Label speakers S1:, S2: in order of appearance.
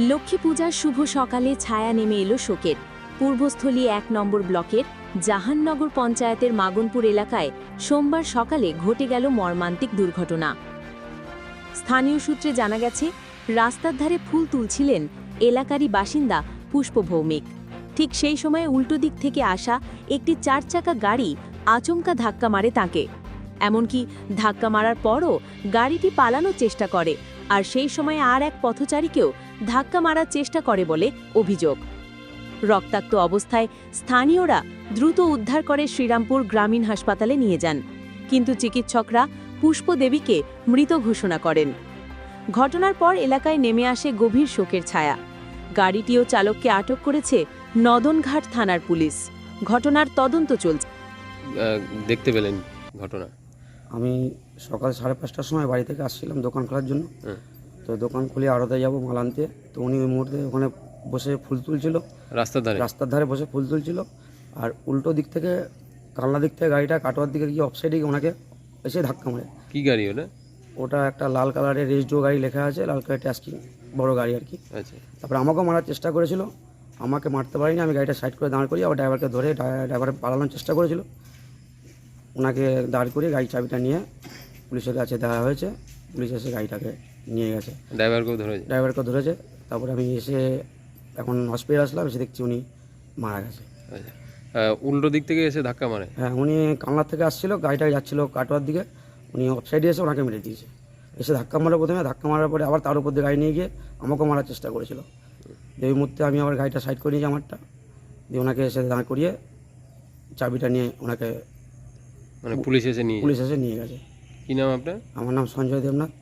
S1: লক্ষ্মী পূজার শুভ সকালে ছায়া নেমে এলো শোকের। পূর্বস্থলী এক নম্বর ব্লকের জাহাননগর পঞ্চায়েতের মাগনপুর এলাকায় সোমবার সকালে ঘটে গেল মর্মান্তিক দুর্ঘটনা। স্থানীয় সূত্রে জানা গেছে, রাস্তার ধারে ফুল তুলছিলেন এলাকারই বাসিন্দা পুষ্প ভৌমিক। ঠিক সেই সময় উল্টো দিক থেকে আসা একটি চার চাকা গাড়ি আচমকা ধাক্কা মারে তাকে। এমনকি ধাক্কা মারার পরও গাড়িটি পালানোর চেষ্টা করে, আর সেই সময় আর এক পথচারীকেও ধাক্কা মারার চেষ্টা করে বলে অভিযোগ। রক্তাক্ত অবস্থায় স্থানীয়রা দ্রুত উদ্ধার করে শ্রীরামপুর গ্রামীণ হাসপাতালে নিয়ে যান কিন্তু চিকিৎসকরা পুষ্পদেবীকে মৃত ঘোষণা করেন। ঘটনার পর এলাকায় নেমে আসে গভীর শোকের ছায়া। গাড়িটিও চালককে আটক করেছে নদনঘাট থানার পুলিশ। ঘটনার তদন্ত চলছে।
S2: দেখতে পেলেন ঘটনা?
S3: আমি সকাল সাড়ে পাঁচটার সময় বাড়ি থেকে আসছিলাম দোকান খোলার জন্য।
S2: হুম।
S3: তো দোকান খুলে আড়তে যাব মাল আনতে। তো উনি ওই মুহূর্তে ওখানে বসে ফুল তুলছিল।
S2: রাস্তার ধারে?
S3: রাস্তার ধারে বসে ফুল তুলছিল। আর উল্টো দিক থেকে কালনা দিক থেকে গাড়িটা কাটোয়ার দিকে গিয়ে অফসাইডে ওনাকে এসে ধাক্কা মারে।
S2: কি গাড়ি ওটা?
S3: ওটা একটা লাল কালারের রেজিস্ট্রো গাড়ি লেখা আছে লাল কালার ট্যাস্কি বড় গাড়ি আর কি।
S2: আচ্ছা।
S3: তারপরে আমাকেও মারার চেষ্টা করেছিল। আমাকে মারতে পারিনি আমি গাড়িটা সাইড করে দাঁড় করি আবার ড্রাইভারকে ধরে ড্রাইভার পালানোর চেষ্টা করেছিল। ওনাকে দাঁড় করিয়ে গাড়ির চাবিটা নিয়ে পুলিশের কাছে দেওয়া হয়েছে। পুলিশ এসে গাড়িটাকে নিয়ে গেছে।
S2: ড্রাইভারকেও ধরে
S3: ড্রাইভারকে ধরেছে। তারপরে আমি এসে এখন হসপিটাল আসলাম এসে দেখছি উনি মারা গেছে।
S2: আচ্ছা। উল্টো দিক থেকে এসে ধাক্কা মারে?
S3: হ্যাঁ উনি কানলার থেকে আসছিল গাড়িটা যাচ্ছিল কাটোয়ার দিকে। উনি অফসাইডে এসে ওনাকে মেরে দিয়েছে। এসে ধাক্কা মারা প্রথমে। ধাক্কা মারার পরে আবার তার উপর দিয়ে গাড়ি নিয়ে গিয়ে আমাকেও মারার চেষ্টা করেছিল। ওই মুহূর্তে আমি আবার গাড়িটা সাইড করে নিয়েছি আমারটা। দিয়ে ওনাকে এসে দাঁড় করিয়ে চাবিটা নিয়ে ওনাকে
S2: মানে পুলিশ এসে নিয়ে
S3: পুলিশ এসে নিয়ে গেছে।
S2: কি নাম আপনার?
S3: আমার নাম সঞ্জয় দেবনাথ।